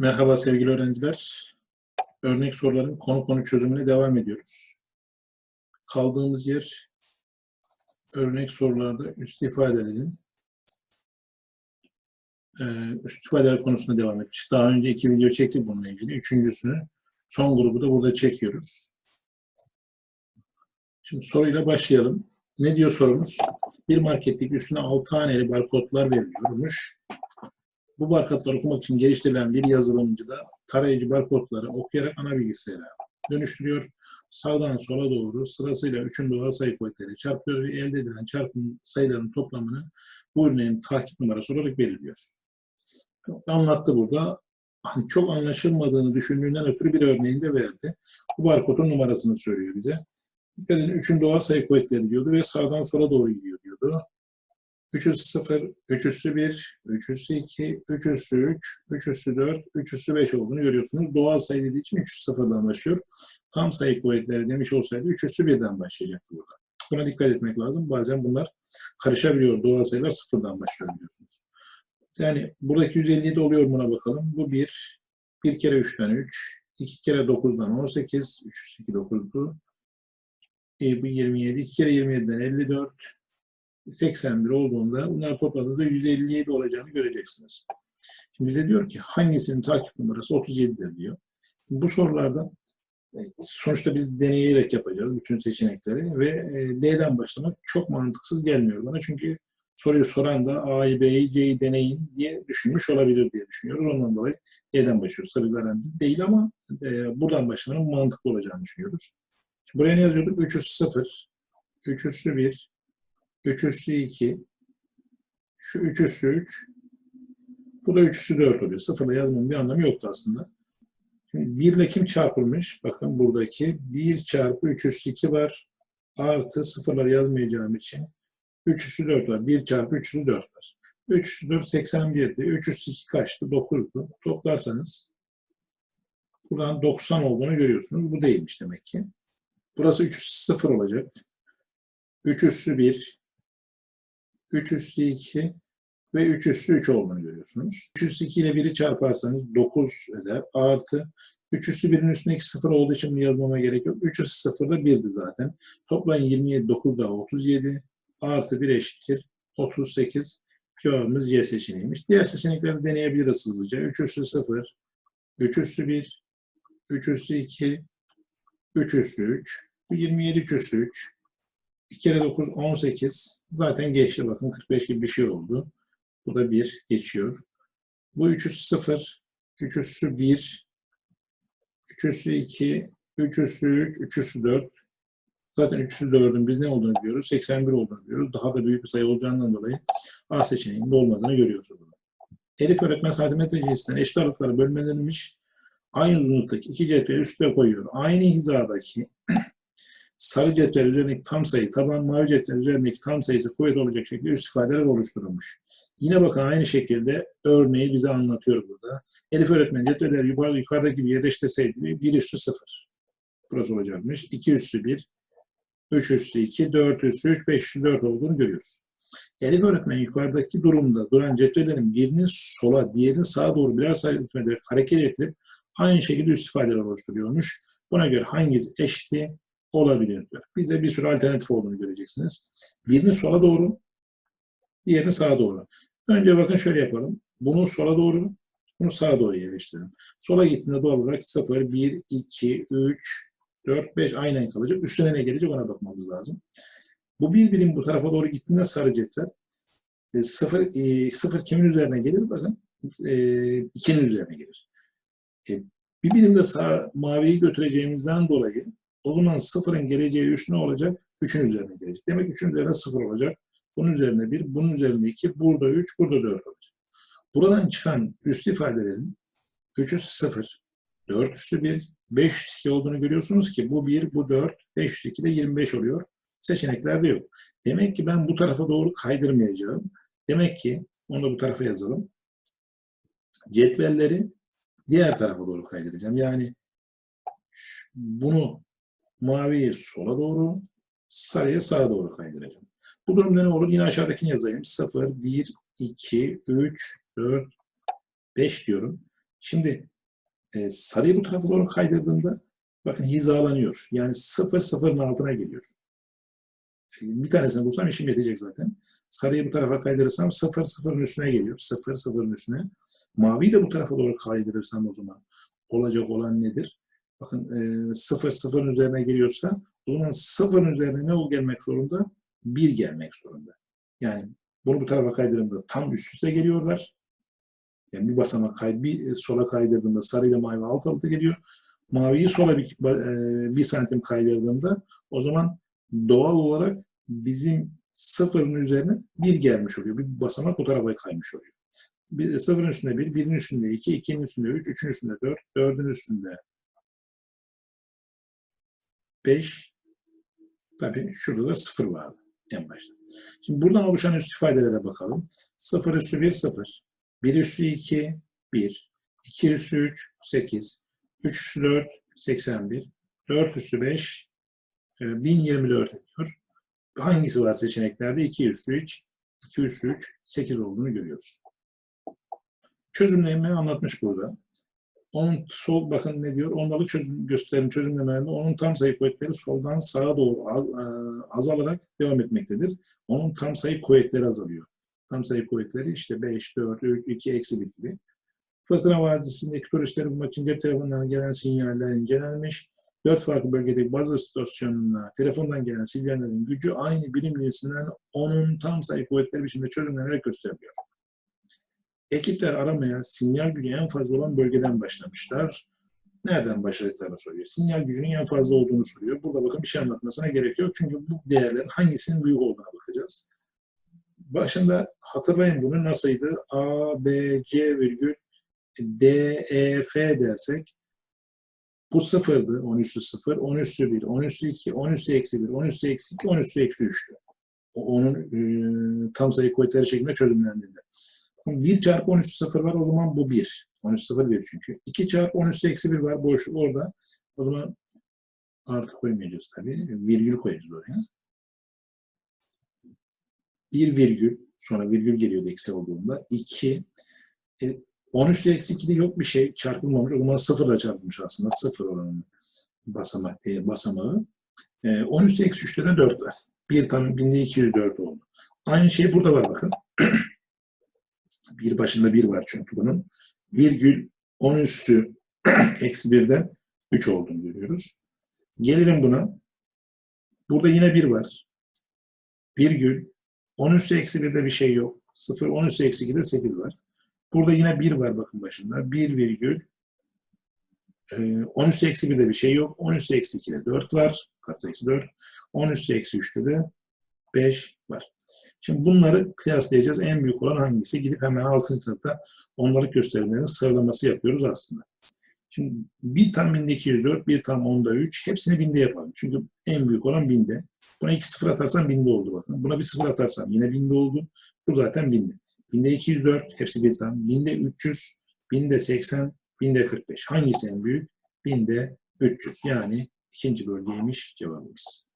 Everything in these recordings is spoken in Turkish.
Merhaba sevgili öğrenciler. Örnek soruların konu konu çözümüne devam ediyoruz. Kaldığımız yer örnek sorularda üst ifadelerin e, üst ifadeler konusunda devam etmiş. Daha önce iki video çektik bununla ilgili. Üçüncüsünü son grubu da burada çekiyoruz. Şimdi soruyla başlayalım. Ne diyor sorumuz? Bir marketteki üstüne 6 haneli barkodlar veriliyormuş. Bu barkodları okumak için geliştirilen bir yazılımcı da tarayıcı barkodları okuyarak ana bilgisayara dönüştürüyor. Sağdan sola doğru sırasıyla üçün doğal sayı kuvvetleri çarpıyor ve elde edilen çarpım sayıların toplamını bu ürünün takip numarası olarak belirliyor. Anlattı burada. Hani çok anlaşılmadığını düşündüğünden ötürü bir örneğini de verdi. Bu barkodun numarasını söylüyor bize. Dikkat edin üçün doğal sayı kuvvetleri diyordu ve sağdan sola doğru gidiyor diyordu. 3 üssü 0, 3 üssü 1, 3 üssü 2, 3 üssü 3, 3 üssü 4, 3 üssü 5 olduğunu görüyorsunuz. Doğal sayı dediği için 3 üssü 0'dan başlıyor. Tam sayı kuvvetleri demiş olsaydı 3 üssü 1'den başlayacaktı burada. Buna dikkat etmek lazım. Bazen bunlar karışabiliyor. Doğal sayılar 0'dan başlıyor biliyorsunuz. Yani buradaki 157 oluyor buna bakalım. Bu 1, 1 kere 3'ten 3, 2 kere 9'dan 18, 3 üssü 2 9'du. E, bu 27, 2 kere 27'den 54, 81 olduğunda bunları topladığınızda 157 olacağını göreceksiniz. Şimdi bize diyor ki hangisinin takip numarası 37'dir diyor. Bu sorularda e, sonuçta biz deneyerek yapacağız bütün seçenekleri ve e, D'den başlamak çok mantıksız gelmiyor bana. Çünkü soruyu soran da A'yı, B'yi, C'yi deneyin diye düşünmüş olabilir diye düşünüyoruz. Ondan dolayı D'den başlıyoruz. Tabii garanti değil ama e, buradan başlamanın mantıklı olacağını düşünüyoruz. Şimdi buraya ne yazıyorduk? 3 üssü 0, 3 üssü 1, 3 üssü 2, şu 3 üssü 3, bu da 3 üssü 4 oluyor. Sıfırla yazmanın bir anlamı yoktu aslında. Şimdi 1 ile kim çarpılmış? Bakın buradaki 1 çarpı 3 üssü 2 var. Artı sıfırları yazmayacağım için 3 üssü 4 var. 1 çarpı 3 üssü 4 var. 3 üssü 4 81'di. 3 üssü 2 kaçtı? 9'du. Toplarsanız buradan 90 olduğunu görüyorsunuz. Bu değilmiş demek ki. Burası 3 üssü 0 olacak. 3 üssü 1, 3 üssü 2 ve 3 üssü 3 olduğunu görüyorsunuz. 3 üssü 2 ile 1'i çarparsanız 9 eder. Artı 3 üssü 1'in üstündeki 0 olduğu için bunu yazmama gerek yok. 3 üssü 0 da 1'di zaten. Toplayın 27, 9 daha 37. Artı 1 eşittir 38. Cevabımız C seçeneğiymiş. Diğer seçenekleri deneyebiliriz hızlıca. 3 üssü 0, 3 üssü 1, 3 üssü 2, 3 üssü 3. Bu 27 3 üssü 3. 2 kere 9 18. Zaten geçti bakın 45 gibi bir şey oldu. Bu da 1 geçiyor. Bu 3 üssü 0, 3 üssü 1, 3 üssü 2, 3 üssü 3, 3 üssü 4. Zaten 3 üssü 4'ün biz ne olduğunu biliyoruz. 81 olduğunu biliyoruz. Daha da büyük bir sayı olacağından dolayı A seçeneğinde olmadığını görüyoruz. Burada. Elif öğretmen santimetre cinsinden eşit aralıklara bölmelenmiş. Aynı uzunluktaki iki cetveli üstüne koyuyor. Aynı hizadaki sarı cetvel üzerindeki tam sayı, taban mavi cetvel üzerindeki tam sayısı kuvvet olacak şekilde üst ifadeler oluşturulmuş. Yine bakın aynı şekilde örneği bize anlatıyor burada. Elif öğretmen cetveller yukarıda, yukarıdaki gibi yerleştirseydi 1 üssü 0. Burası olacakmış. 2 üssü 1, 3 üssü 2, 4 üssü 3, 5 üssü 4 olduğunu görüyoruz. Elif öğretmen yukarıdaki durumda duran cetvellerin birini sola, diğerini sağa doğru birer sayı hareket ettirip aynı şekilde üst ifadeler oluşturuyormuş. Buna göre hangisi eşitliği olabilir diyor. Bize bir sürü alternatif olduğunu göreceksiniz. Birini sola doğru, diğerini sağa doğru. Önce bakın şöyle yapalım. Bunu sola doğru, bunu sağa doğru yerleştirelim. Sola gittiğinde doğal olarak 0, 1, 2, 3, 4, 5 aynen kalacak. Üstüne ne gelecek ona bakmamız lazım. Bu bir birim bu tarafa doğru gittiğinde sarı cetvel. 0, e, 0 kimin üzerine gelir? Bakın e, 2'nin üzerine gelir. E, bir birimde sağ maviyi götüreceğimizden dolayı o zaman sıfırın geleceği üstüne olacak, üçün üzerine gelecek. Demek üçün üzerine sıfır olacak. Bunun üzerine bir, bunun üzerine iki, burada üç, burada dört olacak. Buradan çıkan üst ifadelerin 3 üstü 0, 4 üstü 1, 5 üstü 2 olduğunu görüyorsunuz ki bu 1, bu 4, 5 üstü 2 de 25 oluyor. Seçeneklerde yok. Demek ki ben bu tarafa doğru kaydırmayacağım. Demek ki onu da bu tarafa yazalım. Cetvelleri diğer tarafa doğru kaydıracağım. Yani bunu maviyi sola doğru, sarıyı sağa doğru kaydıracağım. Bu durumda ne olur? Yine aşağıdakini yazayım. 0, 1, 2, 3, 4, 5 diyorum. Şimdi e, sarıyı bu tarafa doğru kaydırdığımda bakın hizalanıyor. Yani sıfır sıfırın altına geliyor. E, bir tanesini bulsam işim yetecek zaten. Sarıyı bu tarafa kaydırırsam sıfır sıfırın üstüne geliyor. Sıfır sıfırın üstüne. Maviyi de bu tarafa doğru kaydırırsam o zaman olacak olan nedir? Bakın e, sıfır sıfırın üzerine geliyorsa o zaman sıfırın üzerine ne ol gelmek zorunda? Bir gelmek zorunda. Yani bunu bu tarafa kaydırdığımda tam üst üste geliyorlar. Yani bir basamak kay, bir sola kaydırdığımda sarı ile mavi alt alta geliyor. Maviyi sola bir, e, bir santim kaydırdığımda o zaman doğal olarak bizim sıfırın üzerine bir gelmiş oluyor. Bir basamak bu tarafa kaymış oluyor. Bir, sıfırın üstünde bir, birin üstünde iki, ikinin üstünde üç, üçün üstünde dört, dördün üstünde beş. Tabii şurada da sıfır vardı en başta. Şimdi buradan oluşan üst ifadelere bakalım. 0 üstü 1, 0. 1 üstü 2, 1. 2 üstü 3, 8. 3 üstü 4, 81. 4 üstü 5, e, 1024 ediyor. Hangisi var seçeneklerde? 2 üstü 3, 2 üstü 3, 8 olduğunu görüyoruz. Çözümlemeyi anlatmış burada. Onun sol bakın ne diyor? Ondalı çözüm gösterim çözümlemelerinde onun tam sayı kuvvetleri soldan sağa doğru e, azalarak devam etmektedir. Onun tam sayı kuvvetleri azalıyor. Tam sayı kuvvetleri işte 5, 4, 3, 2, eksi 1 gibi. Fırtına Vadisi'ndeki turistleri bulmak için cep telefonlarına gelen sinyaller incelenmiş. Dört farklı bölgedeki bazı istasyonuna telefondan gelen sinyallerin gücü aynı birim cinsinden onun tam sayı kuvvetleri biçimde çözümlenerek gösteriliyor. Ekipler aramaya sinyal gücü en fazla olan bölgeden başlamışlar. Nereden başladıklarını soruyor. Sinyal gücünün en fazla olduğunu soruyor. Burada bakın bir şey anlatmasına gerek yok. Çünkü bu değerlerin hangisinin büyük olduğuna bakacağız. Başında hatırlayın bunu nasıldı? A, B, C virgül D, E, F dersek bu sıfırdı. 10 üssü 0, 10 üssü 1, 10 üssü 2, 10 üssü eksi 1, 10 üssü eksi 2, 10 üssü eksi 3'tü. O- Onun e, tam sayı kuvvetleri şeklinde çözümlendiğinde. 1 çarpı 10 üstü 0 var o zaman bu 1. 10 üstü 0 1 çünkü. 2 çarpı 10 üstü eksi 1 var boşluk orada. O zaman artı koymayacağız tabii. Virgül koyacağız oraya. 1 virgül sonra virgül geliyordu eksi olduğunda. 2 e, 10 üstü eksi 2'de yok bir şey çarpılmamış. O zaman 0 ile çarpılmış aslında. 0 oranın basamak diye basamağı. E, 10 üstü eksi 3'te de 4 var. 1 tam binde 204 oldu. Aynı şey burada var bakın. bir başında 1 var çünkü bunun. Virgül 10 üstü eksi 1'den 3 olduğunu görüyoruz. Gelelim buna. Burada yine 1 var. Virgül 10 üstü eksi 1'de bir şey yok. 0, 10 üstü eksi 2'de 8 var. Burada yine 1 var bakın başında. 1 virgül e, 10 üstü eksi 1'de bir şey yok. 10 üstü eksi 2'de 4 var. Katsayısı 4. 10 üstü eksi 3'te de 5 var. Şimdi bunları kıyaslayacağız. En büyük olan hangisi? Gidip hemen 6. sınıfta onları gösterimlerinin sıralaması yapıyoruz aslında. Şimdi bir tam binde 204, bir tam onda 3. Hepsini binde yapalım. Çünkü en büyük olan binde. Buna 2 sıfır atarsam binde oldu bakın. Buna bir sıfır atarsam yine binde oldu. Bu zaten binde. Binde 204, hepsi bir tam. Binde 300, binde 80, binde 45. Hangisi en büyük? Binde 300. Yani ikinci bölgeymiş cevabımız.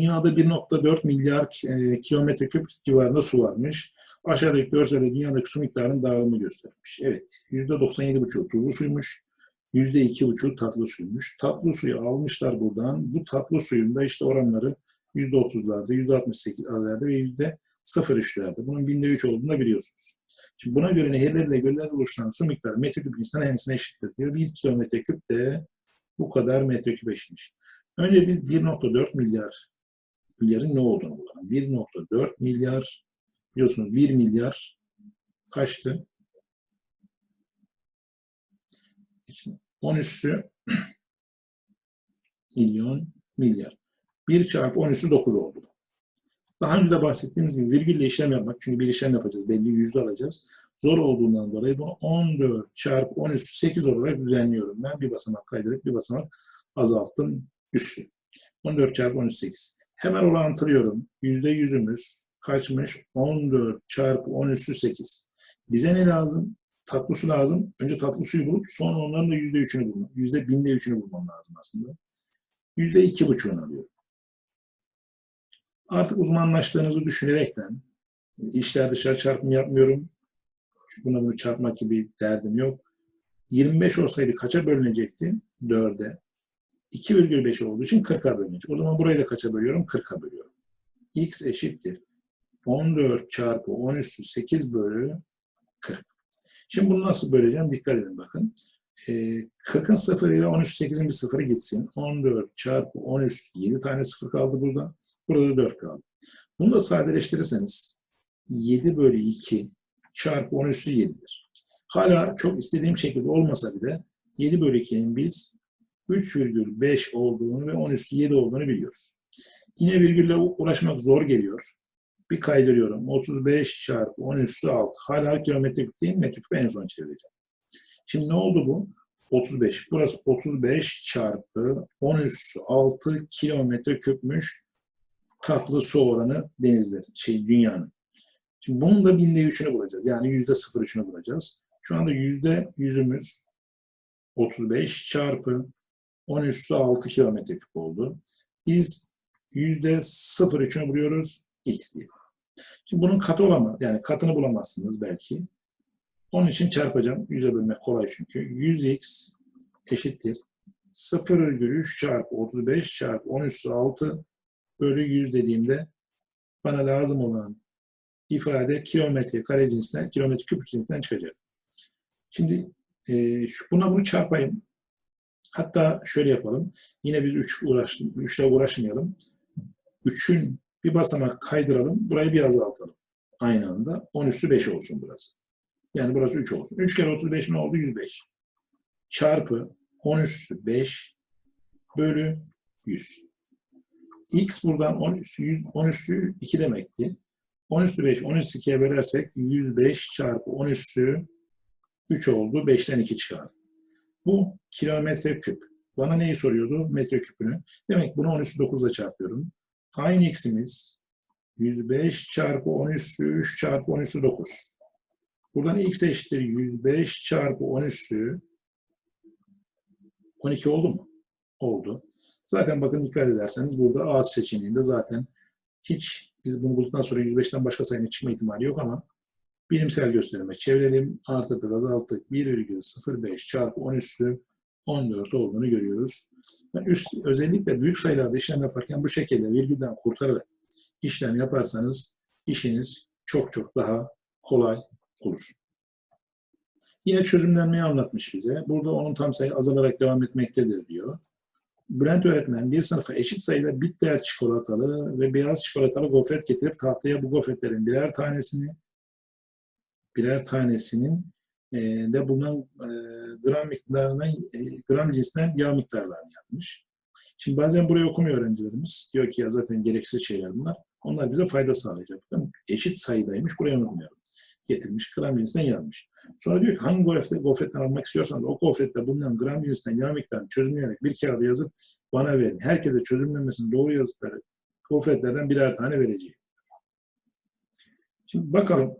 Dünyada 1.4 milyar e, kilometre küp civarında su varmış. Aşağıdaki görselde dünyadaki su miktarının dağılımı göstermiş. Evet, %97,5 tuzlu suymuş. %2,5 tatlı suymuş. Tatlı suyu almışlar buradan. Bu tatlı suyun da işte oranları %30'larda, %68'lerde ve %0,3'lerde. Bunun binde 3 olduğunu da biliyorsunuz. Şimdi buna göre nehirlerle göller oluşturan su miktarı metreküp insana hangisine eşittir diyor. 1 kilometre de bu kadar metreküp eşitmiş. Önce biz 1.4 milyar milyarın ne olduğunu bulalım. 1.4 milyar biliyorsunuz 1 milyar kaçtı? Şimdi 10 üssü milyon milyar. 1 çarpı 10 üssü 9 oldu. Daha önce de bahsettiğimiz gibi virgülle işlem yapmak, çünkü bir işlem yapacağız, belli yüzde alacağız. Zor olduğundan dolayı bunu 14 çarpı 10 üssü 8 olarak düzenliyorum. Ben bir basamak kaydırıp bir basamak azalttım üssü. 14 çarpı 10 üssü 8. Hemen orantılıyorum. Yüzde yüzümüz kaçmış? 14 çarpı 10 üssü 8. Bize ne lazım? Tatlı su lazım. Önce tatlı suyu bulup sonra onların da yüzde üçünü bulmam. Yüzde binde üçünü bulmam lazım aslında. Yüzde iki buçuğunu alıyorum. Artık uzmanlaştığınızı düşünerekten işler dışarı çarpım yapmıyorum. Çünkü buna bunu çarpmak gibi derdim yok. 25 olsaydı kaça bölünecekti? 4'e. 2,5 olduğu için 40'a bölünecek. O zaman burayı da kaça bölüyorum? 40'a bölüyorum. x eşittir. 14 çarpı 10 üstü 8 bölü 40. Şimdi bunu nasıl böleceğim? Dikkat edin bakın. E, 40'ın sıfırıyla 10 üstü 8'in bir sıfırı gitsin. 14 çarpı 10 üstü 7 tane sıfır kaldı burada. Burada da 4 kaldı. Bunu da sadeleştirirseniz 7 bölü 2 çarpı 10 üstü 7'dir. Hala çok istediğim şekilde olmasa bile 7 bölü 2'nin biz 3,5 olduğunu ve 10 üstü 7 olduğunu biliyoruz. Yine virgülle uğraşmak zor geliyor. Bir kaydırıyorum. 35 çarpı 10 üstü 6. Hala kilometre küp değil, metre küpe en son çevireceğim. Şimdi ne oldu bu? 35. Burası 35 çarpı 10 üstü 6 kilometre küpmüş tatlı su oranı denizler, şey dünyanın. Şimdi bunun da binde üçünü bulacağız. Yani yüzde sıfır üçünü bulacağız. Şu anda yüzde yüzümüz 35 çarpı 10 üstü 6 kilometre küp oldu. Biz yüzde sıfır üçünü buluyoruz. X diye. Şimdi bunun katı olamaz. Yani katını bulamazsınız belki. Onun için çarpacağım. Yüze bölmek kolay çünkü. 100x eşittir. 0,3 çarpı 35 çarpı 10 üstü 6 bölü 100 dediğimde bana lazım olan ifade kilometre kare cinsinden, kilometre küp cinsinden çıkacak. Şimdi e, buna bunu çarpayım. Hatta şöyle yapalım. Yine biz 3 uğraş, 3 ile uğraşmayalım. 3'ün bir basamak kaydıralım. Burayı bir azaltalım. Aynı anda. 10 üstü 5 olsun burası. Yani burası 3 olsun. 3 kere 35 ne oldu? 105. Çarpı 10 üstü 5 bölü 100. X buradan 10 üstü, 100, 10 üstü 2 demekti. 10 üstü 5, 10 üstü 2'ye bölersek 105 çarpı 10 üstü 3 oldu. 5'ten 2 çıkar. Bu kilometre küp. Bana neyi soruyordu? Metre küpünü. Demek bunu 10 üstü 9 ile çarpıyorum. Aynı x'imiz 105 çarpı 10 üstü 3 çarpı 10 üstü 9. Buradan x eşittir 105 çarpı 10 üstü 12 oldu mu? Oldu. Zaten bakın dikkat ederseniz burada A seçeneğinde zaten hiç biz bunu bulduktan sonra 105'ten başka sayının çıkma ihtimali yok ama bilimsel gösterime çevirelim. Artı azalttık 1,05 çarpı 10 üstü 14 olduğunu görüyoruz. Yani üst, özellikle büyük sayılarda işlem yaparken bu şekilde virgülden kurtararak işlem yaparsanız işiniz çok çok daha kolay olur. Yine çözümlenmeyi anlatmış bize. Burada onun tam sayı azalarak devam etmektedir diyor. Bülent öğretmen bir sınıfa eşit sayıda bitter çikolatalı ve beyaz çikolatalı gofret getirip tahtaya bu gofretlerin birer tanesini birer tanesinin e, de bulunan e, gram miktarına e, gram cinsinden yağ miktarlarını yapmış. Şimdi bazen burayı okumuyor öğrencilerimiz. Diyor ki ya zaten gereksiz şeyler bunlar. Onlar bize fayda sağlayacak. Eşit sayıdaymış. Buraya unutmayalım. Getirmiş. Gram cinsinden yazmış. Sonra diyor ki hangi gofret, gofretten almak istiyorsanız o gofrette bulunan gram cinsinden yağ miktarını çözümleyerek bir kağıda yazıp bana verin. Herkese çözümlemesini doğru yazıtları gofretlerden birer tane vereceğim. Şimdi bakalım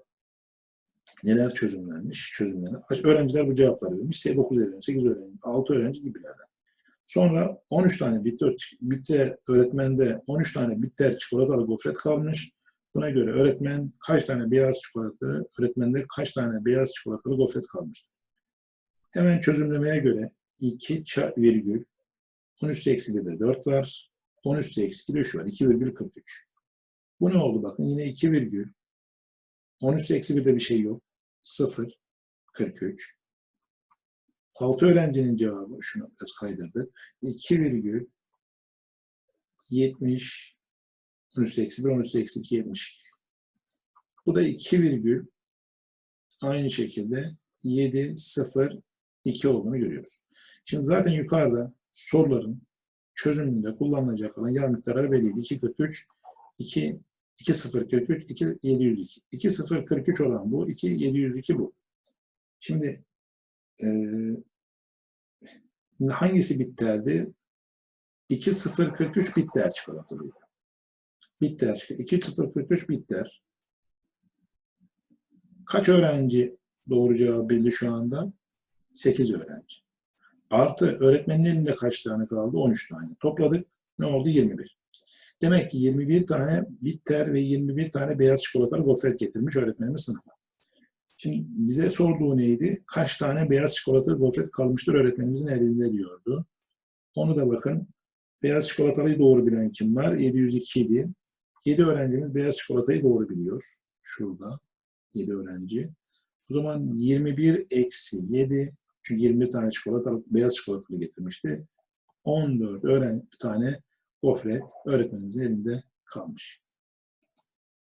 neler çözümlenmiş, çözümlenmiş. Öğrenciler bu cevapları vermiş. 9 öğrenci, 8 öğrenci, 6 öğrenci gibilerden. Sonra 13 tane bitter, bitter öğretmende 13 tane bitter çikolatalı gofret kalmış. Buna göre öğretmen kaç tane beyaz çikolatalı, öğretmende kaç tane beyaz çikolatalı gofret kalmıştır. Hemen çözümlemeye göre 2 virgül 10 üstü eksi 1'de 4 var. 10 üstü eksi 2'de 3 var. 2 virgül 43. Bu ne oldu bakın yine 2 virgül 10 üstü eksi 1'de bir şey yok. 0 43. 6 öğrencinin cevabı şunu biraz kaydırdık. 2 virgül 70 10 üstü eksi 1, 10 üstü eksi 2, 72. Bu da 2 virgül aynı şekilde 7, 0, 2 olduğunu görüyoruz. Şimdi zaten yukarıda soruların çözümünde kullanılacak olan yer miktarları belliydi. 243, 2 2043, 2702. 2043 olan bu, 2702 bu. Şimdi e, hangisi bitterdi? 2043 bitter çikolatalıydı. Bitter çikolata. 2043 bitter. Kaç öğrenci doğru cevabı belli şu anda? 8 öğrenci. Artı öğretmenin elinde kaç tane kaldı? 13 tane. Topladık. Ne oldu? 21. Demek ki 21 tane bitter ve 21 tane beyaz çikolatalı gofret getirmiş öğretmenimiz sınıfa. Şimdi bize sorduğu neydi? Kaç tane beyaz çikolatalı gofret kalmıştır öğretmenimizin elinde diyordu. Onu da bakın. Beyaz çikolatalıyı doğru bilen kim var? 702 idi. 7 öğrencimiz beyaz çikolatayı doğru biliyor. Şurada. 7 öğrenci. O zaman 21 eksi 7. Çünkü 21 tane çikolatalı, beyaz çikolatalı getirmişti. 14 öğren tane gofret öğretmenimizin elinde kalmış.